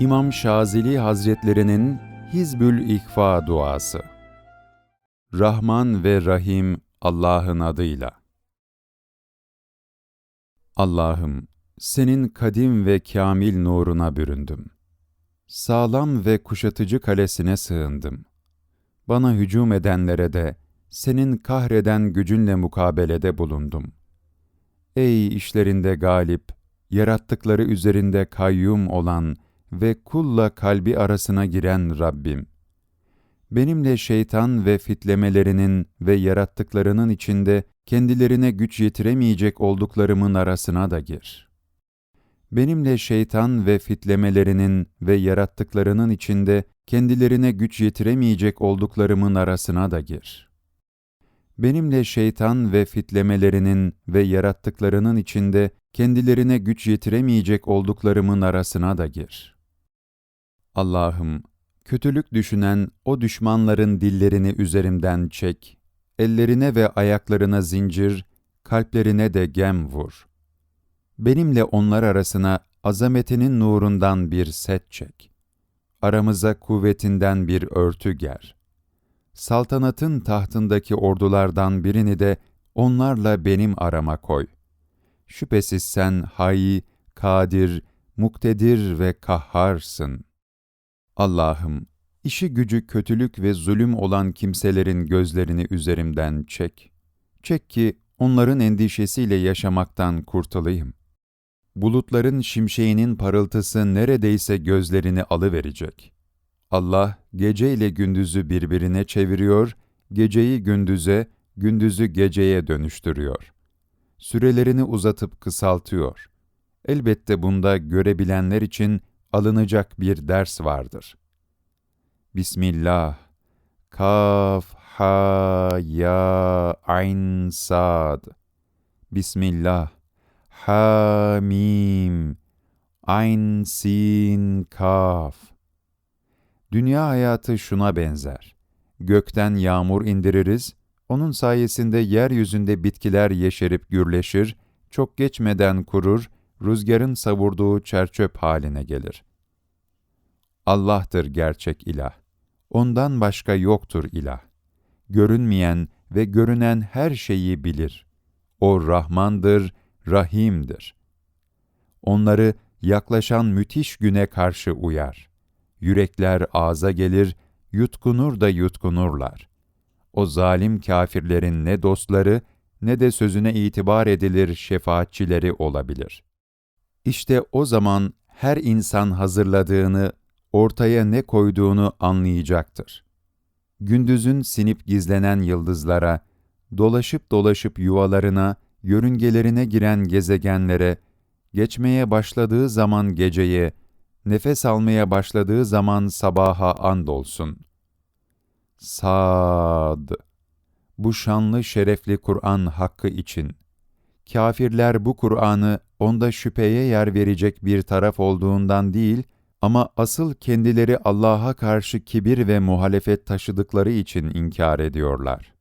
İmam Şazili Hazretlerinin Hizbül İhfa duası. Rahman ve Rahim Allah'ın adıyla. Allah'ım, senin kadim ve kamil nuruna büründüm. Sağlam ve kuşatıcı kalesine sığındım. Bana hücum edenlere de senin kahreden gücünle mukabelede bulundum. Ey işlerinde galip, yarattıkları üzerinde kayyum olan ve kulla kalbi arasına giren Rabbim! Benimle şeytan ve fitlemelerinin ve yarattıklarının içinde kendilerine güç yetiremeyecek olduklarımın arasına da gir. Benimle şeytan ve fitlemelerinin ve yarattıklarının içinde kendilerine güç yetiremeyecek olduklarımın arasına da gir. Benimle şeytan ve fitlemelerinin ve yarattıklarının içinde kendilerine güç yetiremeyecek olduklarımın arasına da gir. Allah'ım, kötülük düşünen o düşmanların dillerini üzerimden çek, ellerine ve ayaklarına zincir, kalplerine de gem vur. Benimle onlar arasına azametinin nurundan bir set çek. Aramıza kuvvetinden bir örtü ger. Saltanatın tahtındaki ordulardan birini de onlarla benim arama koy. Şüphesiz sen hay, kadir, muktedir ve kahharsın. Allah'ım, işi gücü kötülük ve zulüm olan kimselerin gözlerini üzerimden çek. Çek ki onların endişesiyle yaşamaktan kurtulayım. Bulutların şimşeğinin parıltısı neredeyse gözlerini alıverecek. Allah gece ile gündüzü birbirine çeviriyor, geceyi gündüze, gündüzü geceye dönüştürüyor. Sürelerini uzatıp kısaltıyor. Elbette bunda görebilenler için alınacak bir ders vardır. Bismillah. Kaf, ha, ya, ayn, sad. Bismillah. Ha, mim. Ayn, sin, kaf. Dünya hayatı şuna benzer. Gökten yağmur indiririz, onun sayesinde yeryüzünde bitkiler yeşerip gürleşir, çok geçmeden kurur, rüzgarın savurduğu çerçöp haline gelir. Allah'tır gerçek ilah. Ondan başka yoktur ilah. Görünmeyen ve görünen her şeyi bilir. O Rahmandır, Rahim'dir. Onları yaklaşan müthiş güne karşı uyar. Yürekler ağza gelir, yutkunur da yutkunurlar. O zalim kafirlerin ne dostları ne de sözüne itibar edilir şefaatçileri olabilir. İşte o zaman her insan hazırladığını, ortaya ne koyduğunu anlayacaktır. Gündüzün sinip gizlenen yıldızlara, dolaşıp dolaşıp yuvalarına, yörüngelerine giren gezegenlere, geçmeye başladığı zaman geceye, nefes almaya başladığı zaman sabaha andolsun. Sad Bu şanlı şerefli Kur'an hakkı için. Kafirler bu Kur'an'ı onda şüpheye yer verecek bir taraf olduğundan değil, ama asıl kendileri Allah'a karşı kibir ve muhalefet taşıdıkları için inkar ediyorlar.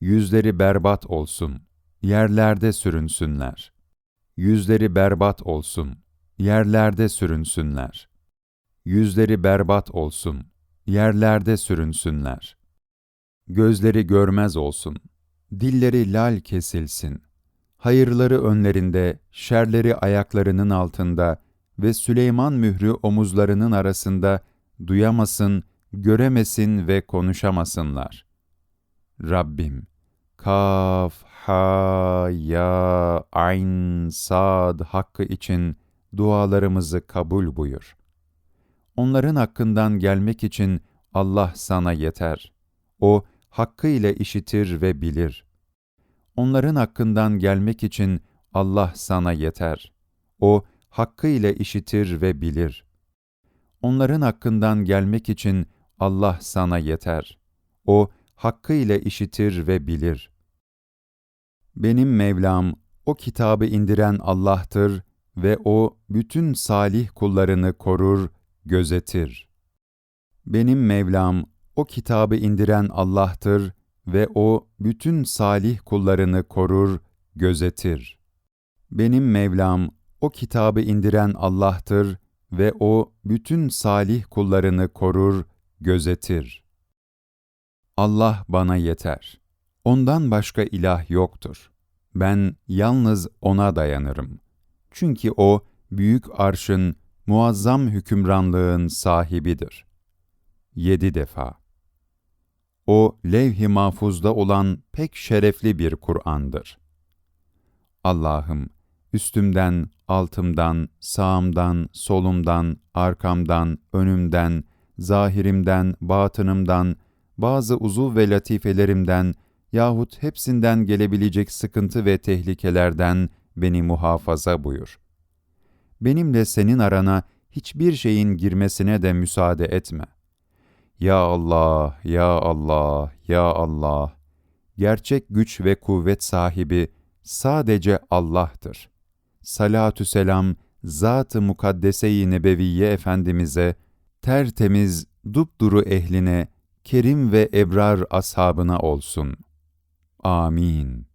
Yüzleri berbat olsun, yerlerde sürünsünler. Yüzleri berbat olsun, yerlerde sürünsünler. Yüzleri berbat olsun, yerlerde sürünsünler. Gözleri görmez olsun, dilleri lal kesilsin. Hayırları önlerinde, şerleri ayaklarının altında ve Süleyman mührü omuzlarının arasında duyamasın, göremesin ve konuşamasınlar. Rabbim, Kaf, Ha, Ya, Ayn, Sad hakkı için dualarımızı kabul buyur. Onların hakkından gelmek için Allah sana yeter. O, hakkıyla işitir ve bilir. Onların hakkından gelmek için Allah sana yeter. O, hakkıyla işitir ve bilir. Onların hakkından gelmek için Allah sana yeter. O, hakkıyla işitir ve bilir. Benim Mevlam, o kitabı indiren Allah'tır ve O, bütün salih kullarını korur, gözetir. Benim Mevlam, o kitabı indiren Allah'tır ve O, bütün salih kullarını korur, gözetir. Benim Mevlam, o kitabı indiren Allah'tır ve O bütün salih kullarını korur, gözetir. Allah bana yeter. Ondan başka ilah yoktur. Ben yalnız O'na dayanırım. Çünkü O, büyük arşın, muazzam hükümranlığın sahibidir. Yedi defa. O, levh-i mahfuzda olan pek şerefli bir Kur'an'dır. Allah'ım, üstümden, altımdan, sağımdan, solumdan, arkamdan, önümden, zahirimden, batınımdan, bazı uzuv ve latifelerimden yahut hepsinden gelebilecek sıkıntı ve tehlikelerden beni muhafaza buyur. Benimle senin arana hiçbir şeyin girmesine de müsaade etme. Ya Allah, Ya Allah, Ya Allah, gerçek güç ve kuvvet sahibi sadece Allah'tır. Salatü selam, Zat-ı Mukaddese-i Nebeviye Efendimiz'e, tertemiz, dupduru ehline, kerim ve ebrar ashabına olsun. Amin.